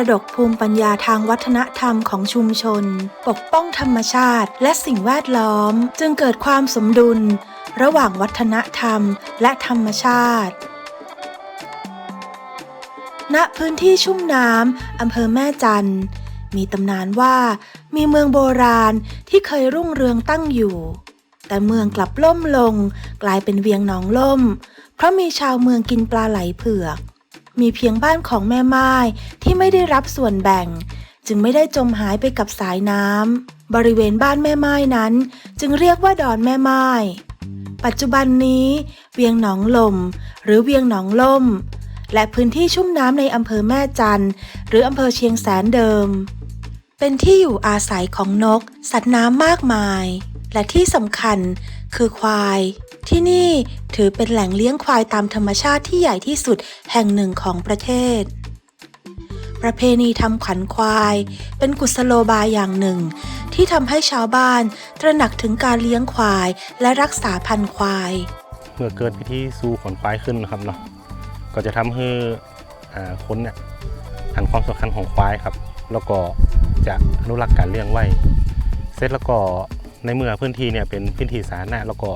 รดกภูมิปัญญาทางวัฒนธรรมของชุมชน ปกป้องธรรมชาติ และสิ่งแวดล้อม จึงเกิดความสมดุล ระหว่างวัฒนธรรมและธรรมชาติณพื้นที่ชุ่มน้ำอำเภอแม่จันมีตำนานว่ามีเมืองโบราณที่เคยรุ่งเรืองตั้งอยู่ แต่เมืองกลับล่มลง กลายเป็นเวียงหนองล่ม เพราะมีชาวเมืองกินปลาไหลเผือก มีเพียงบ้านของแม่ไม้ที่ไม่ได้รับส่วนแบ่ง จึงไม่ได้จมหายไปกับสายน้ำบริเวณบ้านแม่ไม้นั้น จึงเรียกว่าดอนแม่ไม้ปัจจุบันนี้ เวียงหนองลม หรือเวียงหนองล่ม และพื้นที่ชุ่มน้ำในอำเภอแม่จันหรืออำเภอเชียงแสนเดิม เป็นที่อยู่อาศัยของนก สัตว์น้ำมากมาย และที่สำคัญ คือควาย ที่นี่ถือเป็นแหล่งเลี้ยงควายตามธรรมชาติที่ใหญ่ที่สุดแห่งหนึ่งของประเทศ ประเพณีทำขวัญควาย เป็นกุศโลบายอย่างหนึ่ง ที่ทำให้ชาวบ้านตระหนักถึงการเลี้ยงควายและรักษาพันธุ์ควาย เมื่อเกิดพิธีสู่ขนควายขึ้นนะครับเนาะก็จะทำให้คนเนี่ยหันความสำคัญของควายครับ แล้วก็จะอนุรักษ์การเลี้ยงไว้ เสร็จแล้วก็ ในเมื่อพื้นที่เนี่ยเป็นพื้นที่สาธารณะแล้วก็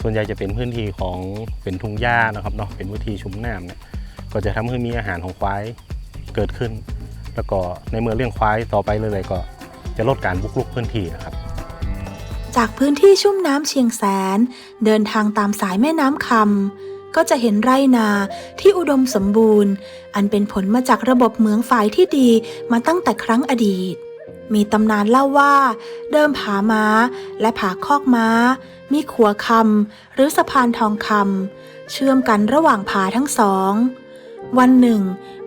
ส่วนใหญ่จะเป็นพื้นที่ของเป็นทุ่งหญ้านะครับเนาะเป็นพื้นที่ชุ่มน้ำเนี่ยก็จะทำให้มีอาหารของควายเกิดขึ้น แล้วก็ในเมื่อเลี้ยงควายต่อไปเรื่อยๆก็จะลดการบุกรุกพื้นที่นะครับจากพื้นที่ชุ่มน้ำเชียงแสน เดินทางตามสายแม่น้ำคำก็จะเห็นไร่นาที่อุดมสมบูรณ์ อันเป็นผลมาจากระบบเหมืองฝายที่ดีมาตั้งแต่ครั้งอดีต มีตำนานเล่าว่า เดิมผาม้า และผาคอกม้า มีขัวคำหรือสะพานทองคำเชื่อมกันระหว่างผาทั้งสอง วันหนึ่ง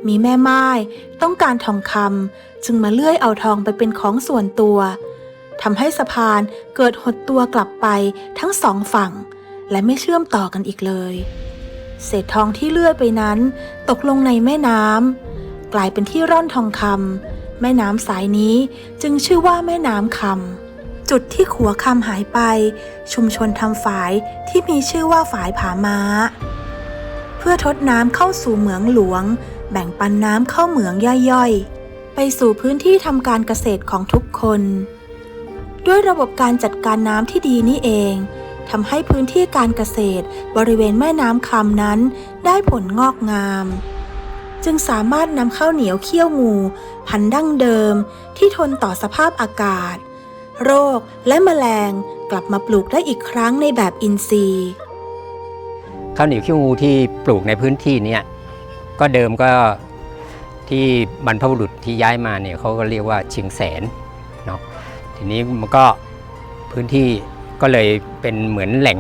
มีแม่ไม้ต้องการทองคำจึงมาเลื่อยเอาทองไปเป็นของส่วนตัวทำให้สะพานเกิดหดตัวกลับไปทั้งสองฝั่ง และไม่เชื่อมต่อกันอีกเลย เศษทองที่เลื่อยไปนั้น ตกลงในแม่น้ำกลายเป็นที่ร่อนทองคำ แม่น้ำสายนี้จึงชื่อว่าแม่น้ำคำ จุดที่ขัวคำหายไป ชุมชนทำฝายที่มีชื่อว่าฝายผาม้า เพื่อทดน้ำเข้าสู่เหมืองหลวง แบ่งปันน้ำเข้าเหมืองย่อยๆ ไปสู่พื้นที่ทำการเกษตรของทุกคน ด้วยระบบการจัดการน้ำที่ดีนี่เองทำให้พื้นที่การเกษตรบริเวณแม่น้ำคำนั้นได้ผลงอกงาม จึงสามารถนำข้าวเหนียวเขี้ยวงู พันดั้งเดิมที่ทนต่อสภาพอากาศ โรคและแมลงกลับมาปลูกได้อีกครั้งในแบบอินทรีย์ข้าวเหนียวเขี้ยวงูที่ปลูกในพื้นที่เนี้ยก็เดิมก็ที่บรรพบุรุษที่ย้ายมาเนี่ยเขาก็เรียกว่าเชียงแสนเนาะทีนี้มันก็พื้นที่ก็เลยเป็นเหมือนแหล่ง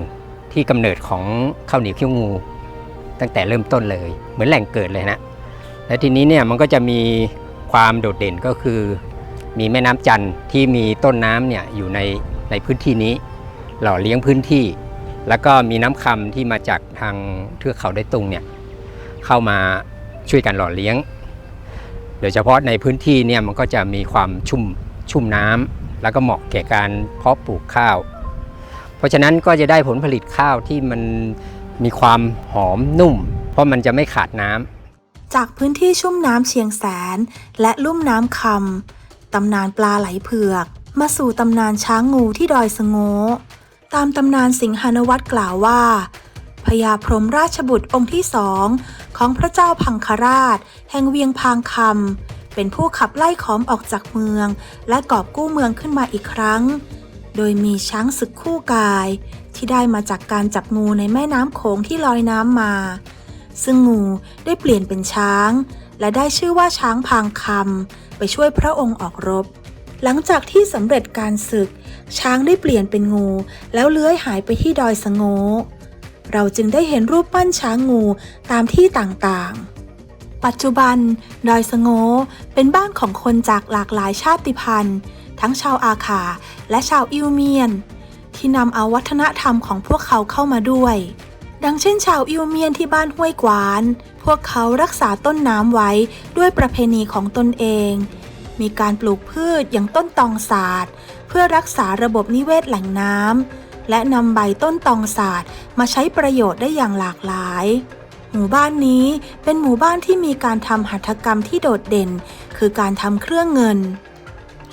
ที่กำเนิดของข้าวเหนียวเขี้ยวงู ตั้งแต่เริ่มต้นเลย เหมือนแหล่งเกิดเลยนะ และทีนี้เนี่ยมันก็จะมีความโดดเด่นก็คือ มีแม่น้ำจันทร์ที่มีต้นน้ำเนี่ยอยู่ในในพื้นที่นี้ หล่อเลี้ยงพื้นที่ แล้วก็มีน้ำคำที่มาจากทางเทือกเขาได้ตุงเนี่ยเข้ามาช่วยกันหล่อเลี้ยง โดยเฉพาะในพื้นที่เนี่ยมันก็จะมีความชุ่มชุ่มน้ำแล้วก็เหมาะแก่การเพาะปลูกข้าว เพราะฉะนั้นก็จะได้ผลผลิตข้าวที่มันมีความหอมนุ่ม เพราะมันจะไม่ขาดน้ำ จากพื้นที่ชุ่มน้ำเชียงแสน และลุ่มน้ำคำตำนานปลาไหลเผือก มาสู่ตำนานช้างงูที่ดอยสะโงตามตำนานสิงหานวัตรกล่าวว่าพญาพรหมราชบุตรองค์ที่สองของพระเจ้าพังคราช แห่งเวียงพางคำเป็นผู้ขับไล่ขอมออกจากเมือง และกอบกู้เมืองขึ้นมาอีกครั้ง โดยมีช้างศึกคู่กาย ที่ได้มาจากการจับงูในแม่น้ำโขงที่ลอยน้ำมา ซึ่งงูได้เปลี่ยนเป็นช้าง และได้ชื่อว่าช้างพางคำไปช่วยพระองค์ออกรบ หลังจากที่สำเร็จการศึก ช้างได้เปลี่ยนเป็นงู แล้วเลื้อยหายไปที่ดอยสะโงเราจึงได้เห็นรูปปั้นช้างงูตามที่ต่างๆปัจจุบัน ดอยสะโงเป็นบ้านของคนจากหลากหลายชาติพันธุ์ ทั้งชาวอาขาและชาวอิวเมียน ที่นำเอาวัฒนธรรมของพวกเขาเข้ามาด้วย ดังเช่นชาวอิวเมียนที่บ้านห้วยกวาน พวกเขารักษาต้นน้ำไว้ด้วยประเพณีของตนเอง มีการปลูกพืชอย่างต้นตองศาสตร์ เพื่อรักษาระบบนิเวศแหล่งน้ำและนำใบต้นตองศาสตร์มาใช้ประโยชน์ได้อย่างหลากหลาย หมู่บ้านนี้เป็นหมู่บ้านที่มีการทำหัตถกรรมที่โดดเด่น คือการทำเครื่องเงิน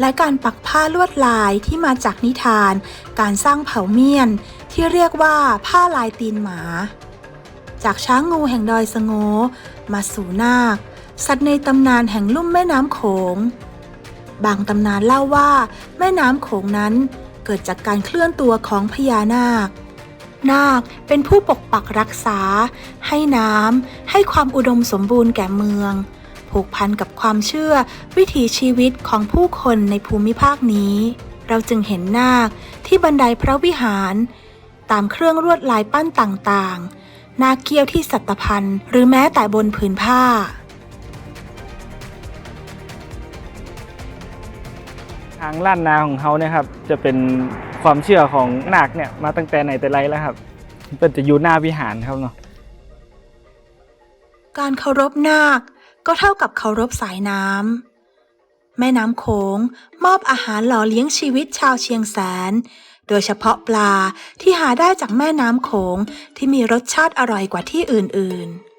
และการปักผ้าลวดลายที่มาจากนิทาน การสร้างเผ่าเมียน ที่เรียกว่าผ้าลายตีนหมา จากช้างงูแห่งดอยสะโงมาสู่นาค สัตว์ในตำนานแห่งลุ่มแม่น้ำโขง บางตำนานเล่าว่า แม่น้ำโขงนั้นเกิดจากการเคลื่อนตัวของพญานาค นาคเป็นผู้ปกปักรักษา ให้น้ำให้ความอุดมสมบูรณ์แก่เมือง ผูกพันกับความเชื่อวิถีชีวิตของผู้คนในภูมิภาคนี้ เราจึงเห็นนาคที่บันไดพระวิหาร ตามเครื่องลวดลายปั้นต่างๆนาคเกี้ยวที่สัตพันธ์หรือแม้แต่บนผืนผ้าทางล้านนาของเขาเนี่ยครับจะเป็นความเชื่อของนาคเนี่ยมาตั้งแต่ไหนแต่ไรแล้วครับเป็นจะอยู่หน้าวิหารครับเนาะการเคารพนาคก็เท่ากับเคารพสายน้ำแม่น้ำโขงมอบอาหารหล่อเลี้ยงชีวิตชาวเชียงแสน โดยเฉพาะปลาที่หาได้จากแม่น้ำโขงที่มีรสชาติอร่อยกว่าที่อื่น ๆ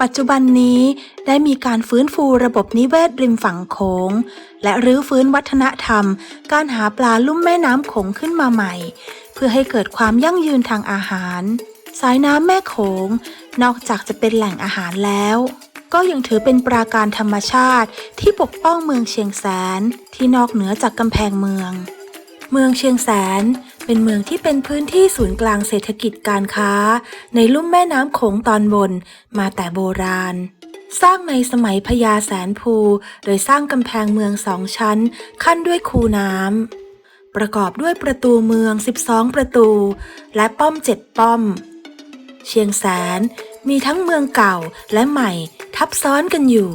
ปัจจุบันนี้ได้มีการฟื้นฟูระบบนิเวศริมฝั่งโขง และรื้อฟื้นวัฒนธรรม การหาปลาลุ่มแม่น้ำโขงขึ้นมาใหม่ เพื่อให้เกิดความยั่งยืนทางอาหาร สายน้ำแม่โขง นอกจากจะเป็นแหล่งอาหารแล้วก็ยังถือเป็นปราการธรรมชาติที่ปกป้องเมืองเชียงแสนที่นอกเหนือจากกำแพงเมือง เมืองเชียงแสน เป็นเมืองที่เป็นพื้นที่ศูนย์กลางเศรษฐกิจการค้า ในลุ่มแม่น้ำโขงตอนบน มาแต่โบราณ สร้างในสมัยพญาแสนภู โดยสร้างกำแพงเมืองสองชั้น ขั้นด้วยคูน้ำประกอบด้วยประตูเมือง 12 ประตู และป้อมเจ็ดป้อม เชียงแสนมีทั้งเมืองเก่าและใหม่ทับซ้อนกันอยู่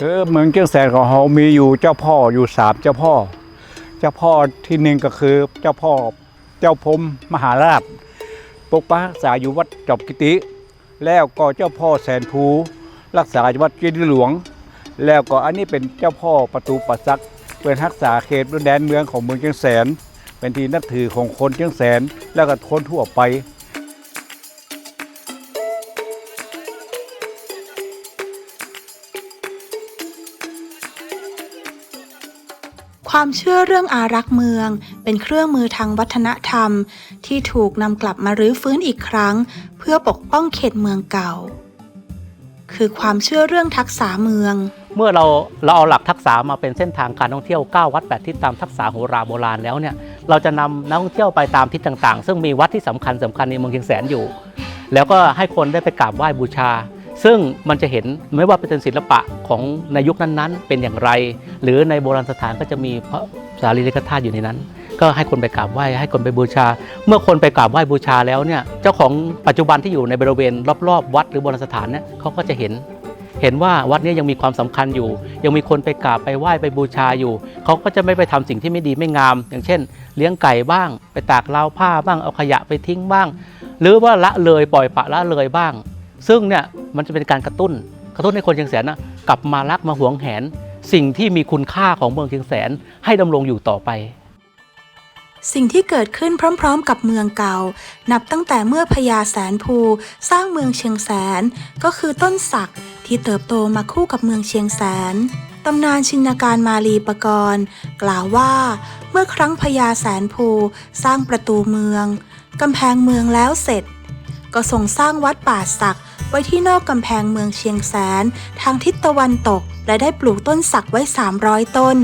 คือเมืองเชียงแสนของเรามีอยู่เจ้าพ่ออยู่สามเจ้าพ่อ เจ้าพ่อที่หนึ่งก็คือเจ้าพ่อเจ้าพรมมหาราชปกปักรักษาอยู่วัดจอบกิติ แล้วก็เจ้าพ่อแสนภูรักษาอยู่วัดเจดีย์หลวง แล้วก็อันนี้เป็นเจ้าพ่อประตูปัสสักเป็นรักษาเขตแดนเมืองของเมืองเชียงแสน เป็นที่นับถือของคนเชียงแสนแล้วก็คนทั่วไป ความเชื่อเรื่องอารักษ์เมือง เป็นเครื่องมือทางวัฒนธรรม ที่ถูกนำกลับมารื้อฟื้นอีกครั้ง เพื่อปกป้องเขตเมืองเก่า คือความเชื่อเรื่องทักษะเมือง เมื่อเราเราเอาหลักทักษะมาเป็นเส้นทางการท่องเที่ยว 9 วัด 8 ทิศตามทักษะโหราโบราณแล้วเนี่ยเราจะนำนักท่องเที่ยวไปตามทิศต่างๆ ซึ่งมีวัดที่สำคัญสำคัญในเมืองเชียงแสนอยู่ แล้วก็ให้คนได้ไปกราบไหว้บูชา ซึ่งมันจะเห็นไม่ว่าเป็นศิลปะของในยุคนั้นๆ เป็นอย่างไร หรือในโบราณสถานก็จะมีพระสารีริกธาตุอยู่ในนั้น ก็ให้คนไปกราบไหว้ให้คนไปบูชา เมื่อคนไปกราบไหว้บูชาแล้วเนี่ยเจ้าของปัจจุบันที่อยู่ในบริเวณรอบๆ วัดหรือโบราณสถานเนี่ยเขาก็จะเห็น เห็นว่าวัดนี้ยังมีความสำคัญอยู่ ยังมีคนไปกราบไปไหว้ไปบูชาอยู่เขาก็จะไม่ไปทำสิ่งที่ไม่ดีไม่งาม อย่างเช่น เลี้ยงไก่บ้าง ไปตากราวผ้าบ้างเอาขยะไปทิ้งบ้าง หรือว่าละเลยปล่อยปะละเลยบ้าง ซึ่งเนี่ยมันจะเป็นการกระตุ้น กระตุ้นให้คนเชียงแสนนะกลับมารักมาหวงแหน สิ่งที่มีคุณค่าของเมืองเชียงแสนให้ดำรงอยู่ต่อไป สิ่งที่เกิดขึ้นพร้อมๆ กับเมืองเก่า นับตั้งแต่เมื่อพญาแสนภูสร้างเมืองเชียงแสน ก็คือต้นสักที่เติบโตมาคู่กับเมืองเชียงแสนตำนานชินการมาลีปกรณ์ กล่าวว่า เมื่อครั้งพญาแสนภูสร้างประตูเมืองกำแพงเมืองแล้วเสร็จ ก็ทรงสร้างวัดป่าสัก ไว้ที่นอกกำแพงเมืองเชียงแสน ทางทิศตะวันตก และได้ปลูกต้นสักไว้ 300 ต้น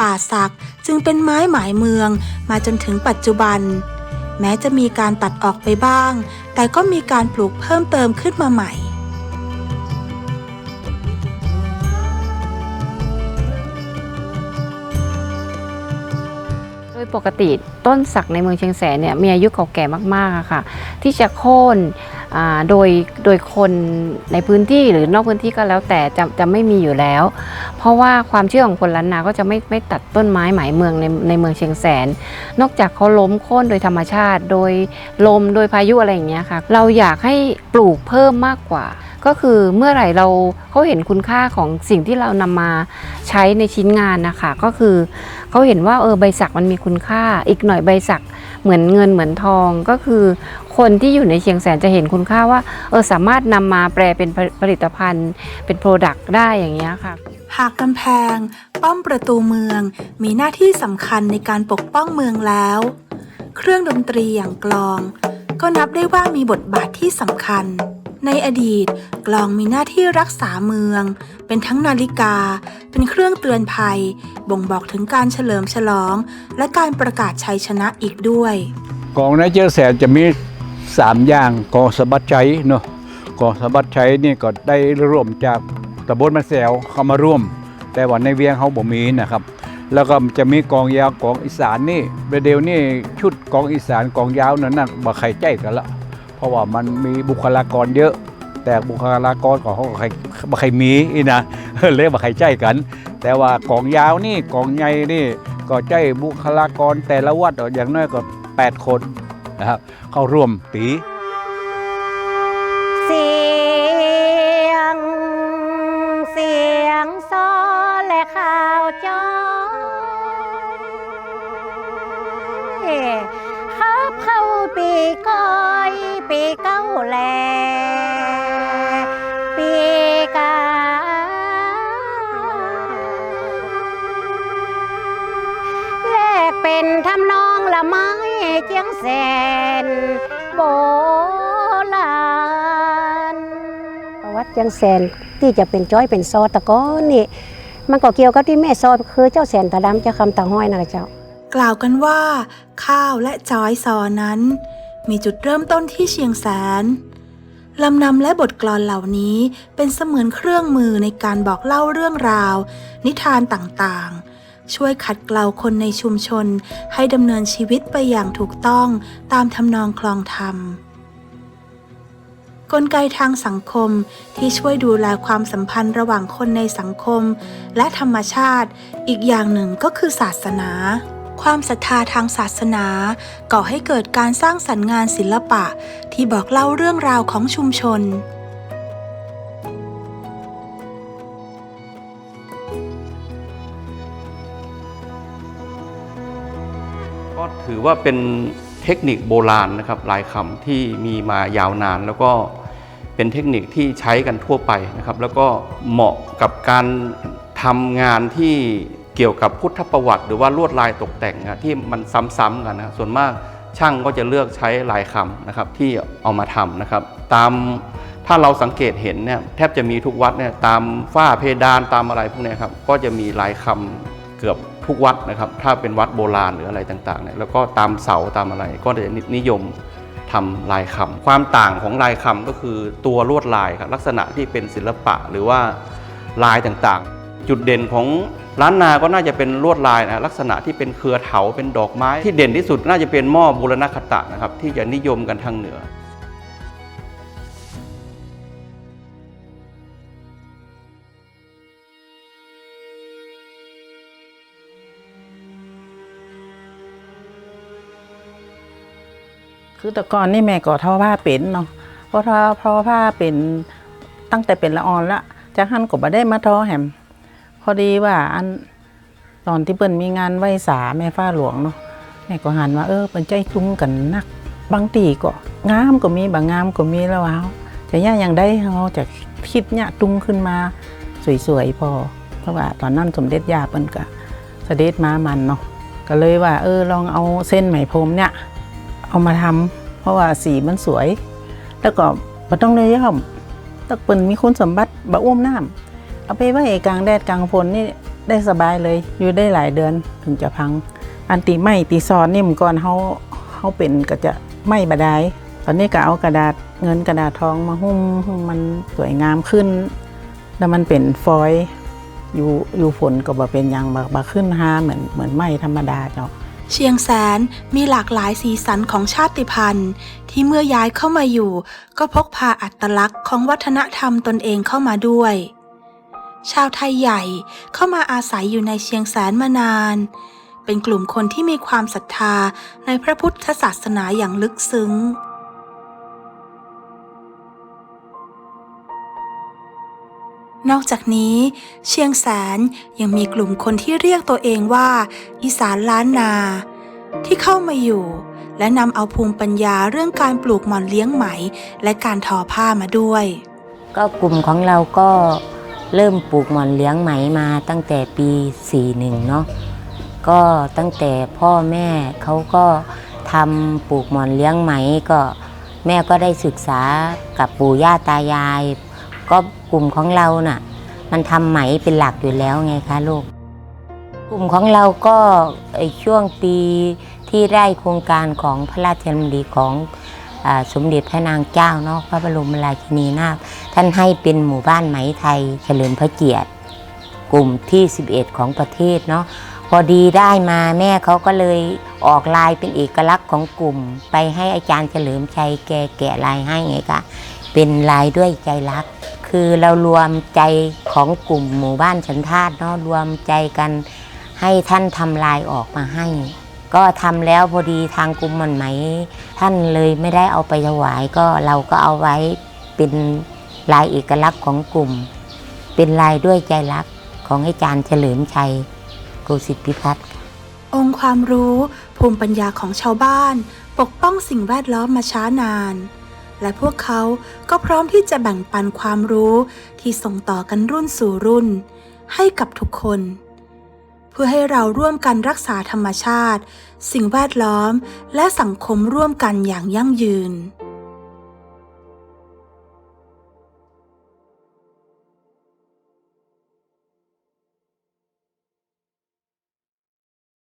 ป่าสักจึงเป็นไม้หมายเมืองมาจนถึงปัจจุบัน แม้จะมีการตัดออกไปบ้าง แต่ก็มีการปลูกเพิ่มเติมขึ้นมาใหม่โดยปกติต้นสักในเมืองเชียงแสนเนี่ยมีอายุเก่าแก่มากๆค่ะ ที่จะโค่น โดยโดยคนในพื้นที่หรือนอกพื้นที่ก็แล้วแต่จะจะไม่มีอยู่แล้ว เพราะว่าความเชื่อของคนล้านนาก็จะไม่ไม่ตัดต้นไม้หมายเมืองในในเมืองเชียงแสน นอกจากเขาล้มโค่นโดยธรรมชาติ โดยลมโดยพายุอะไรอย่างเงี้ยค่ะเราอยากให้ปลูกเพิ่มมากกว่า ก็คือเมื่อไหร่เราเขาเห็นคุณค่าของสิ่งที่เรานำมาใช้ในชิ้นงานนะคะก็คือเขาเห็นว่าเออใบสักมันมีคุณค่า อีกหน่อยใบสักเหมือนเงินเหมือนทองก็คือ คนที่อยู่ในเชียงแสนจะเห็นคุณค่าว่าเออสามารถนำมาแปลเป็นผลิตภัณฑ์ เป็นโปรดักต์ได้อย่างเงี้ยค่ะ หากกำแพง ป้อมประตูเมือง มีหน้าที่สำคัญในการปกป้องเมืองแล้ว เครื่องดนตรีอย่างกลอง ก็นับได้ว่ามีบทบาทที่สำคัญ ในอดีต กลองมีหน้าที่รักษาเมือง เป็นทั้งนาฬิกา เป็นเครื่องเตือนภัย บ่งบอกถึงการเฉลิมฉลอง และการประกาศชัยชนะอีกด้วยกองในเจียงแสนจะมี สามอย่างกองสะบัดใจเนาะกองสะบัดใจนี่ก็ได้ร่วมจากตำบลมะแสวเข้ามาร่วม แต่ว่าในเวียงเขาบ่มีนะครับ แล้วก็จะมีกองยาวกองอีสานนี่ประเดี๋ยวนี่ชุดกองอีสานกองยาวนั้นน่ะบ่ใครใจกันละเพราะว่ามันมีบุคลากรเยอะ แต่บุคลากรของเขาใครบ่ใครมีอีนะเลยบ่ใครใจกัน แต่ว่ากองยาวนี่กองใหญ่นี่ก็ใจบุคลากรแต่ละวัดอย่างน้อยก็8คน นะครับ เข้าร่วมตี เสียง เสียงซอและข่าวจอขับเข้าปีก้อยปีเก้าแล สนโบราณประวัติเจียงแสนที่จะเป็นจ้อยเป็นซอตะก้อนนี่มันก็เกี่ยวกับที่แม่ซอคือเจ้าแสนตาดำเจ้าคำตาห้อยนะเจ้า กล่าวกันว่า ข้าวและจอยซอนั้น มีจุดเริ่มต้นที่เชียงแสนลำนำและบทกลอนเหล่านี้เป็นเสมือนเครื่องมือในการบอกเล่าเรื่องราว นิทานต่างๆ ช่วยขัดเกลาคนในชุมชนให้ดำเนินชีวิตไปอย่างถูกต้องตามทำนองคลองธรรมกลไกทางสังคมที่ช่วยดูแลความสัมพันธ์ระหว่างคนในสังคม และธรรมชาติ อีกอย่างหนึ่งก็คือศาสนา ความศรัทธาทางศาสนาก่อให้เกิดการสร้างสรรค์งานศิลปะ ที่บอกเล่าเรื่องราวของชุมชน ถือว่าเป็นเทคนิคโบราณนะครับลายคำที่มีมายาวนาน แล้วก็เป็นเทคนิคที่ใช้กันทั่วไปนะครับ แล้วก็เหมาะกับการทำงานที่เกี่ยวกับพุทธประวัติ หรือว่าลวดลายตกแต่งอะที่มันซ้ำๆกันนะส่วนมากช่างก็จะเลือกใช้ลายคำนะครับที่เอามาทำนะครับ ตามถ้าเราสังเกตเห็นเนี่ยแทบจะมีทุกวัดเนี่ยตามฝ้าเพดานตามอะไรพวกนี้ครับก็จะมีลายคำ เกือบทุกวัดนะครับ ถ้าเป็นวัดโบราณหรืออะไรต่างๆเนี่ยแล้วก็ตามเสาตามอะไรก็จะนิยมทำลายคำความต่างของลายคำก็คือตัวลวดลายครับลักษณะที่เป็นศิลปะหรือว่าลายต่างๆ จุดเด่นของร้านนาก็น่าจะเป็นลวดลายนะลักษณะที่เป็นเครือเถาเป็นดอกไม้ ที่เด่นที่สุดน่าจะเป็นหม้อบูรณคตะนะครับที่จะนิยมกันทางเหนือ คือแต่ก่อนนี่แม่ก็ทอผ้าเป็นเนาะเพราะทอทอผ้าเป็นตั้งแต่เป็นละออนละจากหันก็บ่ได้มาทอแหม พอดีว่าอันตอนที่เปิ้นมีงานไหว้สาแม่ฟ้าหลวงเนาะแม่ก็หันว่าเออเปิ้นใจจุ้มกันนัก บางทีก็งามก็มีบางงามก็มีแล้วว่าเฮาจะย่าอย่างได้เฮาจะคิดเนี่ยตุ้งขึ้นมาสวยๆพอ เพราะว่าตอนนั้นสมเด็จย่าเปิ้นก็เสด็จมามันเนาะก็เลยว่า เออลองเอาเส้นไหมพรมเนี่ย เอามาทำเพราะว่าสีมันสวย แล้วก็บ่ต้องเลยย่อมตักเปิ้นมีคุณสมบัติบะอ้วมน้ำเอาไปไว้กลางแดดกลางฝนนี่ได้สบายเลย อยู่ได้หลายเดือนถึงจะพัง อันตีไม้ตีซอนนี่มันก่อนเฮาเฮาเป็นก็จะไม่บดายตอนนี้ก็เอากระดาษเงินกระดาษทองมาหุ้มมันสวยงามขึ้น แล้วมันเป็นฟอยล์อยู่อยู่ฝนก็บ่เป็นยังบ่บ่ขึ้นหาเหมือนเหมือนไม้ธรรมดาเนาะ เชียงแสนมีหลากหลายสีสันของชาติพันธุ์ ที่เมื่อย้ายเข้ามาอยู่ ก็พกพาอัตลักษณ์ของวัฒนธรรมตนเองเข้ามาด้วย ชาวไทยใหญ่เข้ามาอาศัยอยู่ในเชียงแสนมานาน เป็นกลุ่มคนที่มีความศรัทธาในพระพุทธศาสนาอย่างลึกซึ้ง นอกจากนี้ เชียงแสนยังมีกลุ่มคนที่เรียกตัวเองว่า อีสานล้านนา ที่เข้ามาอยู่ และนำเอาภูมิปัญญาเรื่องการปลูกหมอนเลี้ยงไหม และการทอผ้ามาด้วย ก็กลุ่มของเราก็เริ่มปลูกหมอนเลี้ยงไหมมาตั้งแต่ปี 41 เนาะก็ตั้งแต่พ่อแม่เขาก็ทำปลูกหมอนเลี้ยงไหมก็แม่ก็ได้ศึกษากับปู่ย่าตายาย ก็ กลุ่มของเราน่ะ มันทำไหมเป็นหลักอยู่แล้วไงคะลูก กลุ่มของเราก็ช่วงปีที่ได้โครงการของพระราชดำริของอสมเด็จพระนางเจ้าเนาะพระบรมราชินีนาถท่านให้เป็นหมู่บ้านไหมไทย เฉลิมพระเกียรติ กลุ่มที่ 11 ของประเทศเนาะพอดีได้มาแม่เขาก็เลยออกลายเป็นเอกลักษณ์ของกลุ่ม ไปให้อาจารย์เฉลิมชัยแกแกะลายให้ไงคะเป็นลายด้วยใจรัก คือเรารวมใจของกลุ่มหมู่บ้านฉันทาตเนาะรวมใจกันให้ท่านทำลายออกมาให้ ก็ทำแล้วพอดีทางกลุ่มมันไหม ท่านเลยไม่ได้เอาไปถวายก็เราก็เอาไว้เป็นลายเอกลักษณ์ของกลุ่ม เป็นลายด้วยใจรักของอาจารย์เฉลิมชัยโกสิทธิพิพัฒน์องค์ความรู้ภูมิปัญญาของชาวบ้าน ปกป้องสิ่งแวดล้อมมาช้านาน และพวกเขาก็พร้อมที่จะแบ่งปันความรู้ที่ส่งต่อกันรุ่นสู่รุ่น ให้กับทุกคน เพื่อให้เราร่วมกันรักษาธรรมชาติ สิ่งแวดล้อม และสังคมร่วมกันอย่างยั่งยืน